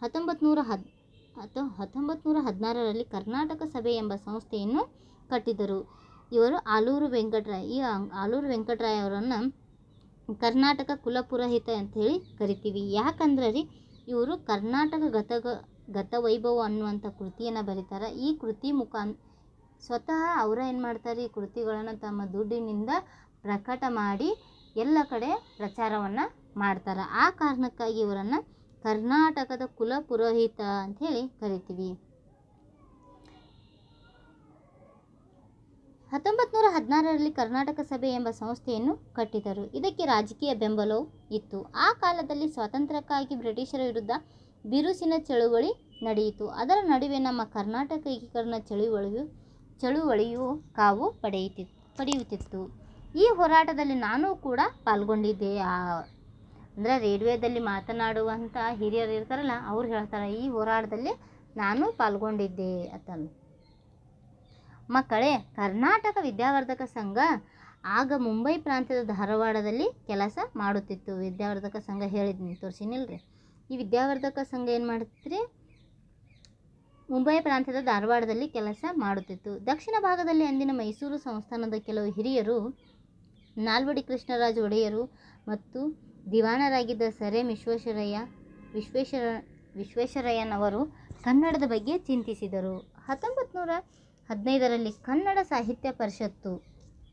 ಹತ್ತೊಂಬತ್ತು ನೂರ ಹದ್ ಹತ್ತೊ ಹತ್ತೊಂಬತ್ತು ನೂರ ಹದಿನಾರರಲ್ಲಿ ಕರ್ನಾಟಕ ಸಭೆ ಎಂಬ ಸಂಸ್ಥೆಯನ್ನು ಕಟ್ಟಿದರು ಇವರು ಆಲೂರು ವೆಂಕಟರಾಯ್, ಈ ಆಲೂರು ವೆಂಕಟರಾಯ ಅವರನ್ನು ಕರ್ನಾಟಕ ಅಂತ ಹೇಳಿ ಕರಿತೀವಿ. ಯಾಕಂದ್ರೆ ರೀ, ಇವರು ಕರ್ನಾಟಕ ಗತಗ ಗತವೈಭವ ಅನ್ನುವಂಥ ಕೃತಿಯನ್ನು ಬರೀತಾರೆ. ಈ ಕೃತಿ ಮುಖಾನ್, ಸ್ವತಃ ಅವರ ಏನು ಮಾಡ್ತಾರೆ, ಈ ಕೃತಿಗಳನ್ನು ತಮ್ಮ ದುಡ್ಡಿನಿಂದ ಪ್ರಕಟ ಮಾಡಿ ಎಲ್ಲ ಕಡೆ ಪ್ರಚಾರವನ್ನು ಮಾಡ್ತಾರೆ. ಆ ಕಾರಣಕ್ಕಾಗಿ ಇವರನ್ನು ಕರ್ನಾಟಕದ ಕುಲ ಪುರೋಹಿತ ಅಂಥೇಳಿ ಕರಿತೀವಿ. ಹತ್ತೊಂಬತ್ತು ನೂರ ಹದಿನಾರರಲ್ಲಿ ಕರ್ನಾಟಕ ಸಭೆ ಎಂಬ ಸಂಸ್ಥೆಯನ್ನು ಕಟ್ಟಿದರು. ಇದಕ್ಕೆ ರಾಜಕೀಯ ಬೆಂಬಲವೂ ಇತ್ತು. ಆ ಕಾಲದಲ್ಲಿ ಸ್ವಾತಂತ್ರ್ಯಕ್ಕಾಗಿ ಬ್ರಿಟಿಷರ ವಿರುದ್ಧ ಬಿರುಸಿನ ಚಳುವಳಿ ನಡೆಯಿತು. ಅದರ ನಡುವೆ ನಮ್ಮ ಕರ್ನಾಟಕ ಏಕೀಕರಣ ಚಳುವಳಿಯು ಚಳುವಳಿಯು ಕಾವು ಪಡೆಯುತ್ತಿತ್ತು ಪಡೆಯುತ್ತಿತ್ತು. ಈ ಹೋರಾಟದಲ್ಲಿ ನಾನು ಕೂಡ ಪಾಲ್ಗೊಂಡಿದ್ದೆ. ಆ, ಅಂದರೆ ರೇಡಿಯೋದಲ್ಲಿ ಮಾತನಾಡುವಂಥ ಹಿರಿಯರು ಇರ್ತಾರಲ್ಲ, ಅವ್ರು ಹೇಳ್ತಾರೆ, ಈ ಹೋರಾಟದಲ್ಲಿ ನಾನು ಪಾಲ್ಗೊಂಡಿದ್ದೆ ಅಂತಂದು. ಮಕ್ಕಳೇ, ಕರ್ನಾಟಕ ವಿದ್ಯಾವರ್ಧಕ ಸಂಘ ಆಗ ಮುಂಬೈ ಪ್ರಾಂತ್ಯದ ಧಾರವಾಡದಲ್ಲಿ ಕೆಲಸ ಮಾಡುತ್ತಿತ್ತು. ವಿದ್ಯಾವರ್ಧಕ ಸಂಘ ಹೇಳಿದ್ನಿ, ತೋರಿಸಿನಿಲ್ರಿ. ಈ ವಿದ್ಯಾವರ್ಧಕ ಸಂಘ ಏನು ಮಾಡುತ್ತಿತ್ತು ಮುಂಬೈ ಪ್ರಾಂತ್ಯದ ಧಾರವಾಡದಲ್ಲಿ ಕೆಲಸ ಮಾಡುತ್ತಿತ್ತು. ದಕ್ಷಿಣ ಭಾಗದಲ್ಲಿ ಅಂದಿನ ಮೈಸೂರು ಸಂಸ್ಥಾನದ ಕೆಲವು ಹಿರಿಯರು ನಾಲ್ವಡಿ ಕೃಷ್ಣರಾಜ ಒಡೆಯರು ಮತ್ತು ದಿವಾನರಾಗಿದ್ದ ಸರ್ ಎಂ ವಿಶ್ವೇಶ್ವರಯ್ಯ, ವಿಶ್ವೇಶ್ವರ, ವಿಶ್ವೇಶ್ವರಯ್ಯನವರು ಕನ್ನಡದ ಬಗ್ಗೆ ಚಿಂತಿಸಿದರು. ಹತ್ತೊಂಬತ್ತು ನೂರ ಹದಿನೈದರಲ್ಲಿ ಕನ್ನಡ ಸಾಹಿತ್ಯ ಪರಿಷತ್ತು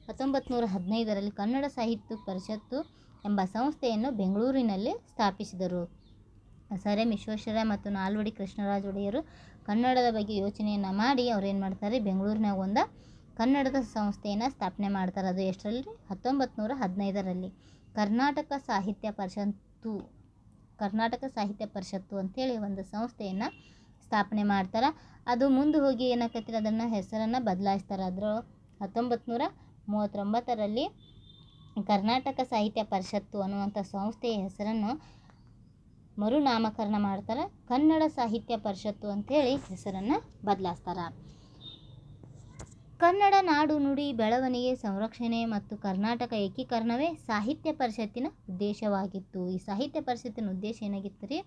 ಹತ್ತೊಂಬತ್ತು ನೂರ ಹದಿನೈದರಲ್ಲಿ ಕನ್ನಡ ಸಾಹಿತ್ಯ ಪರಿಷತ್ತು ಎಂಬ ಸಂಸ್ಥೆಯನ್ನು ಬೆಂಗಳೂರಿನಲ್ಲಿ ಸ್ಥಾಪಿಸಿದರು. ಸರ್ ಎಂ ವಿಶ್ವೇಶ್ವರಯ್ಯ ಮತ್ತು ನಾಲ್ವಡಿ ಕೃಷ್ಣರಾಜ ಒಡೆಯರು ಕನ್ನಡದ ಬಗ್ಗೆ ಯೋಚನೆಯನ್ನು ಮಾಡಿ ಅವ್ರು ಏನು ಮಾಡ್ತಾರೆ ಬೆಂಗಳೂರಿನಾಗ ಒಂದು ಕನ್ನಡದ ಸಂಸ್ಥೆಯನ್ನು ಸ್ಥಾಪನೆ ಮಾಡ್ತಾರೆ. ಅದು ಎಷ್ಟರಲ್ಲಿ? ಹತ್ತೊಂಬತ್ತು ಹದಿನೈದರಲ್ಲಿ. ಕರ್ನಾಟಕ ಸಾಹಿತ್ಯ ಪರಿಷತ್ತು, ಕರ್ನಾಟಕ ಸಾಹಿತ್ಯ ಪರಿಷತ್ತು ಅಂಥೇಳಿ ಒಂದು ಸಂಸ್ಥೆಯನ್ನು ಸ್ಥಾಪನೆ ಮಾಡ್ತಾರೆ. ಅದು ಮುಂದೆ ಹೋಗಿ ಏನಾಕೈತಿ ಅದನ್ನು ಹೆಸರನ್ನು ಬದಲಾಯಿಸ್ತಾರೆ. ಅದರ ಹತ್ತೊಂಬತ್ತು ನೂರ ಮೂವತ್ತೊಂಬತ್ತರಲ್ಲಿ ಕರ್ನಾಟಕ ಸಾಹಿತ್ಯ ಪರಿಷತ್ತು ಅನ್ನುವಂಥ ಸಂಸ್ಥೆಯ ಹೆಸರನ್ನು ಮರುನಾಮಕರಣ ಮಾಡ್ತಾರೆ. ಕನ್ನಡ ಸಾಹಿತ್ಯ ಪರಿಷತ್ತು ಅಂಥೇಳಿ ಹೆಸರನ್ನು ಬದಲಾಯಿಸ್ತಾರೆ. ಕನ್ನಡ ನಾಡು ನುಡಿ ಬೆಳವಣಿಗೆ ಸಂರಕ್ಷಣೆ ಮತ್ತು ಕರ್ನಾಟಕ ಏಕೀಕರಣವೇ ಸಾಹಿತ್ಯ ಪರಿಷತ್ತಿನ ಉದ್ದೇಶವಾಗಿತ್ತು. ಈ ಸಾಹಿತ್ಯ ಪರಿಷತ್ತಿನ ಉದ್ದೇಶ ಏನಾಗಿತ್ತು ರೀ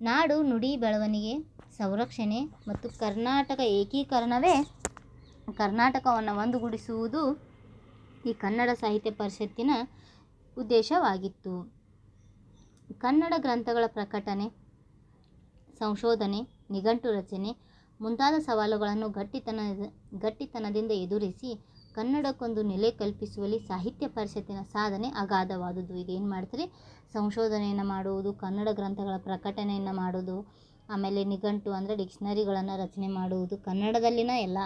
ನಾಡು ನುಡಿ ಬೆಳವಣಿಗೆ ಸಂರಕ್ಷಣೆ ಮತ್ತು ಕರ್ನಾಟಕ ಏಕೀಕರಣವೇ ಕರ್ನಾಟಕವನ್ನು ಒಂದುಗೂಡಿಸುವುದು ಈ ಕನ್ನಡ ಸಾಹಿತ್ಯ ಪರಿಷತ್ತಿನ ಉದ್ದೇಶವಾಗಿತ್ತು. ಕನ್ನಡ ಗ್ರಂಥಗಳ ಪ್ರಕಟಣೆ, ಸಂಶೋಧನೆ, ನಿಘಂಟು ರಚನೆ ಮುಂತಾದ ಸವಾಲುಗಳನ್ನು ಗಟ್ಟಿತನ, ಗಟ್ಟಿತನದಿಂದ ಎದುರಿಸಿ ಕನ್ನಡಕ್ಕೊಂದು ನೆಲೆ ಕಲ್ಪಿಸುವಲ್ಲಿ ಸಾಹಿತ್ಯ ಪರಿಷತ್ತಿನ ಸಾಧನೆ ಅಗಾಧವಾದುದು ಇದೇನು ಏನು ಮಾಡ್ತಾರೆ? ಸಂಶೋಧನೆಯನ್ನು ಮಾಡುವುದು, ಕನ್ನಡ ಗ್ರಂಥಗಳ ಪ್ರಕಟಣೆಯನ್ನು ಮಾಡೋದು ಆಮೇಲೆ ನಿಘಂಟು ಅಂದರೆ ಡಿಕ್ಷನರಿಗಳನ್ನು ರಚನೆ ಮಾಡುವುದು, ಕನ್ನಡದಲ್ಲಿನ ಎಲ್ಲ,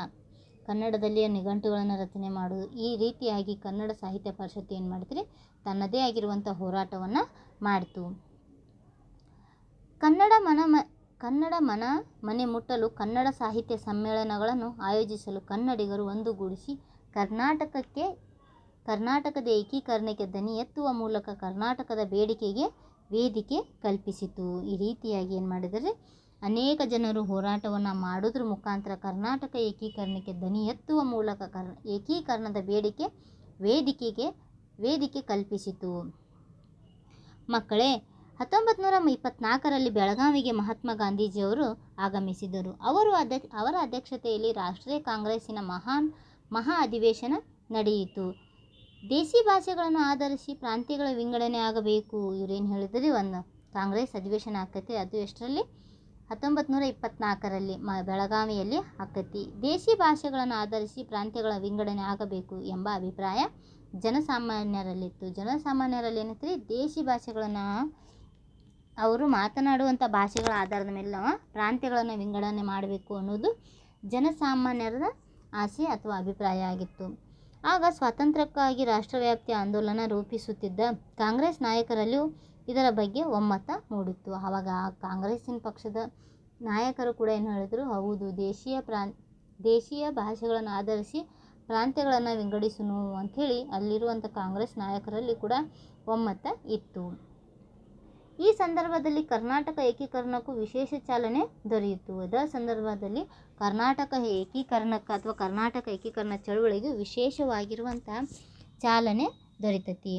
ಕನ್ನಡದಲ್ಲಿಯ ನಿಘಂಟುಗಳನ್ನು ರಚನೆ ಮಾಡುವುದು. ಈ ರೀತಿಯಾಗಿ ಕನ್ನಡ ಸಾಹಿತ್ಯ ಪರಿಷತ್ತು ಏನು ಮಾಡ್ತಾರೆ? ತನ್ನದೇ ಆಗಿರುವಂಥ ಹೋರಾಟವನ್ನು ಮಾಡಿತು. ಕನ್ನಡ ಮನ ಕನ್ನಡ ಮನ, ಮನೆ ಮುಟ್ಟಲು ಕನ್ನಡ ಸಾಹಿತ್ಯ ಸಮ್ಮೇಳನಗಳನ್ನು ಆಯೋಜಿಸಲು ಕನ್ನಡಿಗರು ಒಂದುಗೂಡಿಸಿ ಕರ್ನಾಟಕಕ್ಕೆ, ಕರ್ನಾಟಕದ ಏಕೀಕರಣಕ್ಕೆ ದನಿ ಎತ್ತುವ ಮೂಲಕ ಕರ್ನಾಟಕದ ಬೇಡಿಕೆಗೆ ವೇದಿಕೆ ಕಲ್ಪಿಸಿತು. ಈ ರೀತಿಯಾಗಿ ಏನು ಮಾಡಿದರೆ ಅನೇಕ ಜನರು ಹೋರಾಟವನ್ನು ಮಾಡೋದ್ರ ಮುಖಾಂತರ ಕರ್ನಾಟಕ ಏಕೀಕರಣಕ್ಕೆ ದನಿ ಎತ್ತುವ ಮೂಲಕ ಕರ್, ಏಕೀಕರಣದ ಬೇಡಿಕೆ ವೇದಿಕೆಗೆ, ವೇದಿಕೆ ಕಲ್ಪಿಸಿತು. ಮಕ್ಕಳೇ ಹತ್ತೊಂಬತ್ತು ನೂರ ಇಪ್ಪತ್ನಾಲ್ಕರಲ್ಲಿ ಬೆಳಗಾವಿಗೆ ಮಹಾತ್ಮ ಗಾಂಧೀಜಿಯವರು ಆಗಮಿಸಿದರು ಅವರು ಅಧ್ಯಕ್ಷ, ಅವರ ಅಧ್ಯಕ್ಷತೆಯಲ್ಲಿ ರಾಷ್ಟ್ರೀಯ ಕಾಂಗ್ರೆಸ್ಸಿನ ಮಹಾನ್, ಮಹಾ ಅಧಿವೇಶನ ನಡೆಯಿತು. ದೇಸಿ ಭಾಷೆಗಳನ್ನು ಆಧರಿಸಿ ಪ್ರಾಂತ್ಯಗಳ ವಿಂಗಡಣೆ ಆಗಬೇಕು, ಇವರೇನು ಹೇಳಿದ್ರಿ? ಒಂದು ಕಾಂಗ್ರೆಸ್ ಅಧಿವೇಶನ ಆಕೈತಿ, ಅದು ಎಷ್ಟರಲ್ಲಿ? ಹತ್ತೊಂಬತ್ತು ನೂರ ಇಪ್ಪತ್ನಾಲ್ಕರಲ್ಲಿ ಮ, ಬೆಳಗಾವಿಯಲ್ಲಿ ಆಕೈತಿ. ದೇಸಿ ಭಾಷೆಗಳನ್ನು ಆಧರಿಸಿ ಪ್ರಾಂತ್ಯಗಳ ವಿಂಗಡಣೆ ಆಗಬೇಕು ಎಂಬ ಅಭಿಪ್ರಾಯ ಜನಸಾಮಾನ್ಯರಲ್ಲಿತ್ತು. ಜನಸಾಮಾನ್ಯರಲ್ಲಿ ಏನೈತ್ರಿ? ದೇಸಿ ಭಾಷೆಗಳನ್ನು ಅವರು ಮಾತನಾಡುವಂಥ ಭಾಷೆಗಳ ಆಧಾರದ ಮೇಲೆ ನಾವು ಪ್ರಾಂತ್ಯಗಳನ್ನು ವಿಂಗಡಣೆ ಮಾಡಬೇಕು ಅನ್ನೋದು ಜನಸಾಮಾನ್ಯರ ಆಸೆ ಅಥವಾ ಅಭಿಪ್ರಾಯ ಆಗಿತ್ತು. ಆಗ ಸ್ವಾತಂತ್ರ್ಯಕ್ಕಾಗಿ ರಾಷ್ಟ್ರವ್ಯಾಪ್ತಿ ಆಂದೋಲನ ರೂಪಿಸುತ್ತಿದ್ದ ಕಾಂಗ್ರೆಸ್ ನಾಯಕರಲ್ಲೂ ಇದರ ಬಗ್ಗೆ ಒಮ್ಮತ ಮೂಡಿತ್ತು. ಆವಾಗ ಕಾಂಗ್ರೆಸ್ಸಿನ ಪಕ್ಷದ ನಾಯಕರು ಕೂಡ ಏನು ಹೇಳಿದರು? ಹೌದು, ದೇಶೀಯ ಪ್ರಾಂ, ದೇಶೀಯ ಭಾಷೆಗಳನ್ನು ಆಧರಿಸಿ ಪ್ರಾಂತ್ಯಗಳನ್ನು ವಿಂಗಡಿಸುನು ಅಂಥೇಳಿ ಅಲ್ಲಿರುವಂಥ ಕಾಂಗ್ರೆಸ್ ನಾಯಕರಲ್ಲಿ ಕೂಡ ಒಮ್ಮತ ಇತ್ತು. ಈ ಸಂದರ್ಭದಲ್ಲಿ ಕರ್ನಾಟಕ ಏಕೀಕರಣಕ್ಕೂ ವಿಶೇಷ ಚಾಲನೆ ದೊರೆಯಿತು. ಅದರ ಸಂದರ್ಭದಲ್ಲಿ ಕರ್ನಾಟಕ ಏಕೀಕರಣಕ್ಕೆ ಅಥವಾ ಕರ್ನಾಟಕ ಏಕೀಕರಣ ಚಳುವಳಿಗೆ ವಿಶೇಷವಾಗಿರುವಂಥ ಚಾಲನೆ ದೊರೆತೈತಿ.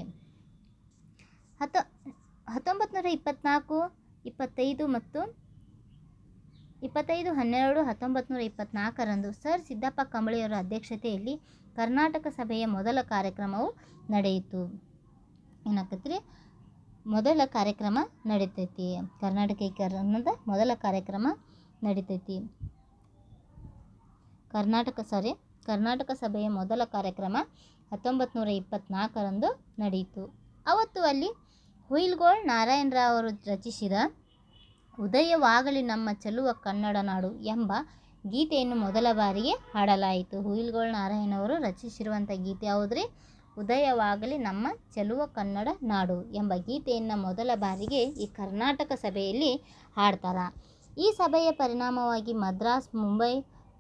ಹತ ಹತ್ತೊಂಬತ್ತು ಇಪ್ಪತ್ನಾಲ್ಕು, ಇಪ್ಪತ್ತೈದು ಮತ್ತು ಇಪ್ಪತ್ತೈದು, ಹನ್ನೆರಡು ಹತ್ತೊಂಬತ್ತು ನೂರ ಇಪ್ಪತ್ನಾಲ್ಕರಂದು ಸರ್ ಸಿದ್ದಪ್ಪ ಕಂಬಳಿಯವರ ಅಧ್ಯಕ್ಷತೆಯಲ್ಲಿ ಕರ್ನಾಟಕ ಸಭೆಯ ಮೊದಲ ಕಾರ್ಯಕ್ರಮವು ನಡೆಯಿತು. ಏನಾಕತ್ರಿ ಮೊದಲ ಕಾರ್ಯಕ್ರಮ ನಡಿತೈತಿ. ಕರ್ನಾಟಕ ಏಕೀಕರಣದ ಮೊದಲ ಕಾರ್ಯಕ್ರಮ ನಡಿತೈತಿ. ಕರ್ನಾಟಕ ಸಾರಿ ಕರ್ನಾಟಕ ಸಭೆಯ ಮೊದಲ ಕಾರ್ಯಕ್ರಮ ಹತ್ತೊಂಬತ್ತು ನೂರ ಇಪ್ಪತ್ತ್ನಾಲ್ಕರಂದು ನಡೆಯಿತು. ಅವತ್ತು ಅಲ್ಲಿ ಹುಯಿಲ್ಗೋಳ್ ನಾರಾಯಣರಾವ್ ಅವರು ರಚಿಸಿದ ಉದಯವಾಗಲಿ ನಮ್ಮ ಚೆಲುವ ಕನ್ನಡ ನಾಡು ಎಂಬ ಗೀತೆಯನ್ನು ಮೊದಲ ಬಾರಿಗೆ ಹಾಡಲಾಯಿತು. ಹುಯಿಲ್ಗೋಳ್ ನಾರಾಯಣ ಅವರು ರಚಿಸಿರುವಂಥ ಗೀತೆ ಯಾವುದ್ರಿ ಉದಯವಾಗಲಿ ನಮ್ಮ ಚೆಲುವ ಕನ್ನಡ ನಾಡು ಎಂಬ ಗೀತೆಯನ್ನು ಮೊದಲ ಬಾರಿಗೆ ಈ ಕರ್ನಾಟಕ ಸಭೆಯಲ್ಲಿ ಹಾಡ್ತಾರೆ. ಈ ಸಭೆಯ ಪರಿಣಾಮವಾಗಿ ಮದ್ರಾಸ್, ಮುಂಬೈ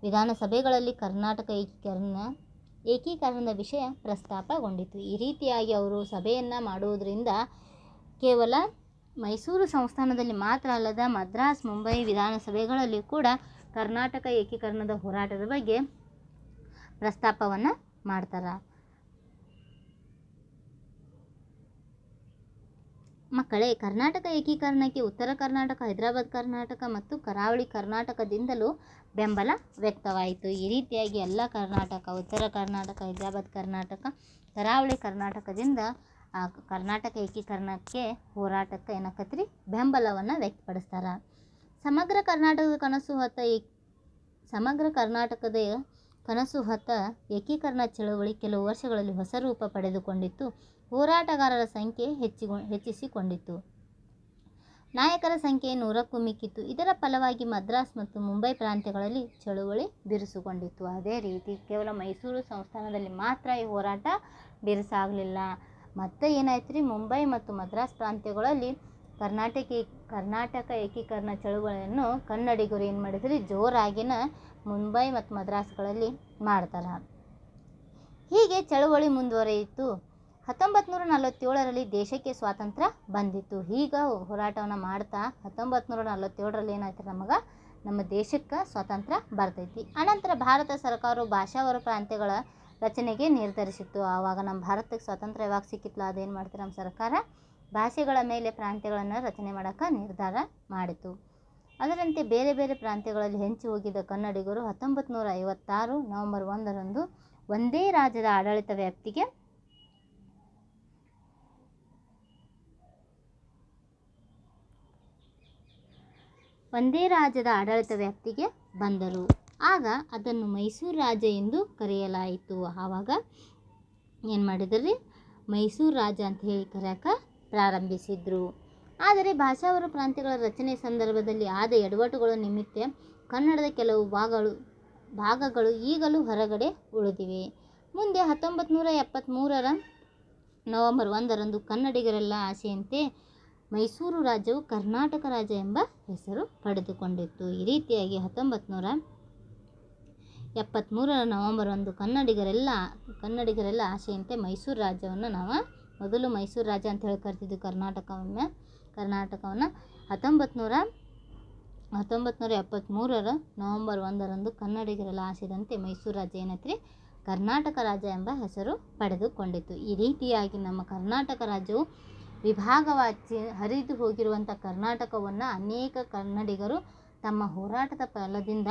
ವಿಧಾನಸಭೆಗಳಲ್ಲಿ ಕರ್ನಾಟಕ ಏಕೀಕರಣ, ಏಕೀಕರಣದ ವಿಷಯ ಪ್ರಸ್ತಾಪಗೊಂಡಿತು. ಈ ರೀತಿಯಾಗಿ ಅವರು ಸಭೆಯನ್ನು ಮಾಡುವುದರಿಂದ ಕೇವಲ ಮೈಸೂರು ಸಂಸ್ಥಾನದಲ್ಲಿ ಮಾತ್ರ ಅಲ್ಲದ ಮದ್ರಾಸ್, ಮುಂಬೈ ವಿಧಾನಸಭೆಗಳಲ್ಲಿ ಕೂಡ ಕರ್ನಾಟಕ ಏಕೀಕರಣದ ಹೋರಾಟದ ಬಗ್ಗೆ ಪ್ರಸ್ತಾಪವನ್ನು ಮಾಡ್ತಾರೆ. ಮಕ್ಕಳೇ, ಕರ್ನಾಟಕ ಏಕೀಕರಣಕ್ಕೆ ಉತ್ತರ ಕರ್ನಾಟಕ, ಹೈದರಾಬಾದ್ ಕರ್ನಾಟಕ ಮತ್ತು ಕರಾವಳಿ ಕರ್ನಾಟಕದಿಂದಲೂ ಬೆಂಬಲ ವ್ಯಕ್ತವಾಯಿತು. ಈ ರೀತಿಯಾಗಿ ಎಲ್ಲ ಕರ್ನಾಟಕ, ಉತ್ತರ ಕರ್ನಾಟಕ, ಹೈದರಾಬಾದ್ ಕರ್ನಾಟಕ, ಕರಾವಳಿ ಕರ್ನಾಟಕದಿಂದ ಕರ್ನಾಟಕ ಏಕೀಕರಣಕ್ಕೆ ಹೋರಾಟಕ್ಕೆ ಏನಕ್ಕತ್ರಿ ಬೆಂಬಲವನ್ನು ವ್ಯಕ್ತಪಡಿಸ್ತಾರೆ. ಸಮಗ್ರ ಕರ್ನಾಟಕದ ಕನಸು ಹೊತ್ತ ಈ ಸಮಗ್ರ ಕರ್ನಾಟಕದ ಕನಸು ಹೊತ್ತ ಏಕೀಕರಣ ಚಳವಳಿ ಕೆಲವು ವರ್ಷಗಳಲ್ಲಿ ಹೊಸ ರೂಪ ಪಡೆದುಕೊಂಡಿತ್ತು. ಹೋರಾಟಗಾರರ ಸಂಖ್ಯೆ ಹೆಚ್ಚಿಗೊ ಹೆಚ್ಚಿಸಿಕೊಂಡಿತ್ತು ನಾಯಕರ ಸಂಖ್ಯೆ ನೂರಕ್ಕೂ ಮಿಕ್ಕಿತ್ತು. ಇದರ ಫಲವಾಗಿ ಮದ್ರಾಸ್ ಮತ್ತು ಮುಂಬೈ ಪ್ರಾಂತ್ಯಗಳಲ್ಲಿ ಚಳುವಳಿ ಬಿರುಸುಗೊಂಡಿತ್ತು. ಅದೇ ರೀತಿ ಕೇವಲ ಮೈಸೂರು ಸಂಸ್ಥಾನದಲ್ಲಿ ಮಾತ್ರ ಈ ಹೋರಾಟ ಬಿರುಸಾಗಲಿಲ್ಲ. ಮತ್ತೆ ಏನಾಯ್ತು ರೀ ಮುಂಬೈ ಮತ್ತು ಮದ್ರಾಸ್ ಪ್ರಾಂತ್ಯಗಳಲ್ಲಿ ಕರ್ನಾಟಕ ಕರ್ನಾಟಕ ಏಕೀಕರಣ ಚಳುವಳಿಯನ್ನು ಕನ್ನಡಿಗರು ಏನು ಮಾಡಿದ್ರಿ? ಜೋರಾಗಿನ ಮುಂಬೈ ಮತ್ತು ಮದ್ರಾಸ್ಗಳಲ್ಲಿ ಮಾಡ್ತಾರೆ. ಹೀಗೆ ಚಳುವಳಿ ಮುಂದುವರಿಯಿತು. ಹತ್ತೊಂಬತ್ತು ನೂರ ನಲವತ್ತೇಳರಲ್ಲಿ ದೇಶಕ್ಕೆ ಸ್ವಾತಂತ್ರ್ಯ ಬಂದಿತ್ತು. ಈಗ ಹೋರಾಟವನ್ನು ಮಾಡ್ತಾ ಹತ್ತೊಂಬತ್ತು ನೂರ ನಲವತ್ತೇಳರಲ್ಲಿ ಏನಾಯ್ತು ನಮಗೆ ನಮ್ಮ ದೇಶಕ್ಕೆ ಸ್ವಾತಂತ್ರ್ಯ ಬರ್ತೈತಿ. ಅನಂತರ ಭಾರತ ಸರ್ಕಾರವು ಭಾಷಾವರ ಪ್ರಾಂತ್ಯಗಳ ರಚನೆಗೆ ನಿರ್ಧರಿಸಿತ್ತು. ಆವಾಗ ನಮ್ಮ ಭಾರತಕ್ಕೆ ಸ್ವಾತಂತ್ರ್ಯ ಯಾವಾಗ ಸಿಕ್ಕಿತ್ತಲ್ಲ ಅದೇನು ಮಾಡ್ತಾರೆ ನಮ್ಮ ಸರ್ಕಾರ? ಭಾಷೆಗಳ ಮೇಲೆ ಪ್ರಾಂತ್ಯಗಳನ್ನು ರಚನೆ ಮಾಡೋಕ್ಕೆ ನಿರ್ಧಾರ ಮಾಡಿತು. ಅದರಂತೆ ಬೇರೆ ಬೇರೆ ಪ್ರಾಂತ್ಯಗಳಲ್ಲಿ ಹೆಂಚು ಹೋಗಿದ್ದ ಕನ್ನಡಿಗರು ಹತ್ತೊಂಬತ್ತು ನೂರ ಐವತ್ತಾರು ನವಂಬರ್ ಒಂದರಂದು ಒಂದೇ ರಾಜ್ಯದ ಆಡಳಿತ ವ್ಯಾಪ್ತಿಗೆ ಒಂದೇ ರಾಜ್ಯದ ಆಡಳಿತ ವ್ಯಾಪ್ತಿಗೆ ಬಂದರು. ಆಗ ಅದನ್ನು ಮೈಸೂರು ರಾಜ ಎಂದು ಕರೆಯಲಾಯಿತು. ಆವಾಗ ಏನು ಮಾಡಿದ್ರಿ? ಮೈಸೂರು ರಾಜ ಅಂತ ಹೇಳಿ ಕರೆಯಕ ಪ್ರಾರಂಭಿಸಿದರು. ಆದರೆ ಭಾಷಾವರ ಪ್ರಾಂತ್ಯಗಳ ರಚನೆ ಸಂದರ್ಭದಲ್ಲಿ ಆದ ಎಡವಟುಗಳ ನಿಮಿತ್ತ ಕನ್ನಡದ ಕೆಲವು ಭಾಗಗಳು ಭಾಗಗಳು ಈಗಲೂ ಹೊರಗಡೆ ಉಳಿದಿವೆ. ಮುಂದೆ ಹತ್ತೊಂಬತ್ತು ನೂರ ಎಪ್ಪತ್ತ್ಮೂರರ ನವೆಂಬರ್ ಒಂದರಂದು ಕನ್ನಡಿಗರೆಲ್ಲ ಆಸೆಯಂತೆ ಮೈಸೂರು ರಾಜ್ಯವು ಕರ್ನಾಟಕ ರಾಜ್ಯ ಎಂಬ ಹೆಸರು ಪಡೆದುಕೊಂಡಿತ್ತು. ಈ ರೀತಿಯಾಗಿ ಹತ್ತೊಂಬತ್ತು ನೂರ ಎಪ್ಪತ್ತ್ಮೂರರ ನವೆಂಬರ್ ಒಂದು ಕನ್ನಡಿಗರೆಲ್ಲ ಕನ್ನಡಿಗರೆಲ್ಲ ಆಸೆಯಂತೆ ಮೈಸೂರು ರಾಜ್ಯವನ್ನು ನಾವು ಮೊದಲು ಮೈಸೂರು ರಾಜ್ಯ ಅಂತ ಹೇಳಿ ಕರಿತಿದ್ವಿ ಕರ್ನಾಟಕವನ್ನು ಕರ್ನಾಟಕವನ್ನು ಹತ್ತೊಂಬತ್ತು ನೂರ ಹತ್ತೊಂಬತ್ತು ನೂರ ಎಪ್ಪತ್ತ್ಮೂರರ ನವೆಂಬರ್ ಒಂದರಂದು ಕನ್ನಡಿಗರೆಲ್ಲ ಆಸೆದಂತೆ ಮೈಸೂರು ರಾಜ್ಯ ಏನತ್ರಿ? ಕರ್ನಾಟಕ ರಾಜ್ಯ ಎಂಬ ಹೆಸರು ಪಡೆದುಕೊಂಡಿತ್ತು. ಈ ರೀತಿಯಾಗಿ ನಮ್ಮ ಕರ್ನಾಟಕ ರಾಜ್ಯವು ವಿಭಾಗವಾಗಿ ಹರಿದು ಹೋಗಿರುವಂಥ ಕರ್ನಾಟಕವನ್ನು ಅನೇಕ ಕನ್ನಡಿಗರು ತಮ್ಮ ಹೋರಾಟದ ಫಲದಿಂದ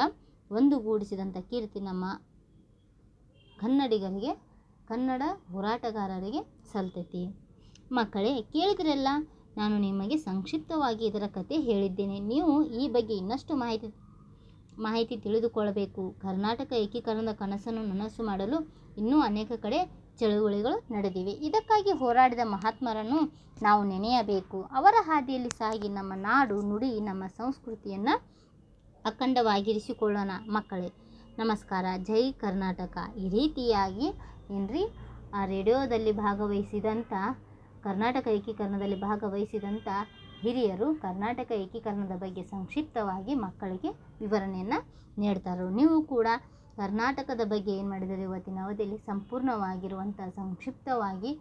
ಒಂದುಗೂಡಿಸಿದಂಥ ಕೀರ್ತಿ ನಮ್ಮ ಕನ್ನಡಿಗರಿಗೆ, ಕನ್ನಡ ಹೋರಾಟಗಾರರಿಗೆ ಸಲ್ತೈತಿ. ಮಕ್ಕಳೇ, ಕೇಳಿದ್ರಲ್ಲ, ನಾನು ನಿಮಗೆ ಸಂಕ್ಷಿಪ್ತವಾಗಿ ಇದರ ಕತೆ ಹೇಳಿದ್ದೇನೆ. ನೀವು ಈ ಬಗ್ಗೆ ಇನ್ನಷ್ಟು ಮಾಹಿತಿ ಮಾಹಿತಿ ತಿಳಿದುಕೊಳ್ಳಬೇಕು ಕರ್ನಾಟಕ ಏಕೀಕರಣದ ಕನಸನ್ನು ನನಸು ಮಾಡಲು ಇನ್ನೂ ಅನೇಕ ಕಡೆ ಚಳುವಳಿಗಳು ನಡೆದಿವೆ. ಇದಕ್ಕಾಗಿ ಹೋರಾಡಿದ ಮಹಾತ್ಮರನ್ನು ನಾವು ನೆನೆಯಬೇಕು. ಅವರ ಹಾದಿಯಲ್ಲಿ ಸಾಗಿ ನಮ್ಮ ನಾಡು ನುಡಿ, ನಮ್ಮ ಸಂಸ್ಕೃತಿಯನ್ನು ಅಖಂಡವಾಗಿರಿಸಿಕೊಳ್ಳೋಣ ಮಕ್ಕಳೇ. ನಮಸ್ಕಾರ. ಜೈ ಕರ್ನಾಟಕ. ಈ ರೀತಿಯಾಗಿ ಏನ್ರಿ, ಆ ರೇಡಿಯೋದಲ್ಲಿ ಭಾಗವಹಿಸಿದಂಥ ಕರ್ನಾಟಕ ಏಕೀಕರಣದಲ್ಲಿ ಭಾಗವಹಿಸಿದಂಥ ಹಿರಿಯರು ಕರ್ನಾಟಕ ಏಕೀಕರಣದ ಬಗ್ಗೆ ಸಂಕ್ಷಿಪ್ತವಾಗಿ ಮಕ್ಕಳಿಗೆ ವಿವರಣೆಯನ್ನು ನೀಡ್ತಾರೆ. ನೀವು ಕೂಡ ಕರ್ನಾಟಕದ ಬಗ್ಗೆ ಏನು ಮಾಡಿದರೆ ಇವತ್ತಿನ ಅವಧಿಯಲ್ಲಿ ಸಂಪೂರ್ಣವಾಗಿರುವಂಥ ಸಂಕ್ಷಿಪ್ತವಾಗಿ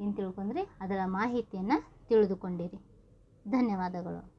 ಏನು ತಿಳ್ಕೊಂಡ್ರಿ? ಅದರ ಮಾಹಿತಿಯನ್ನು ತಿಳಿದುಕೊಂಡಿರಿ. ಧನ್ಯವಾದಗಳು.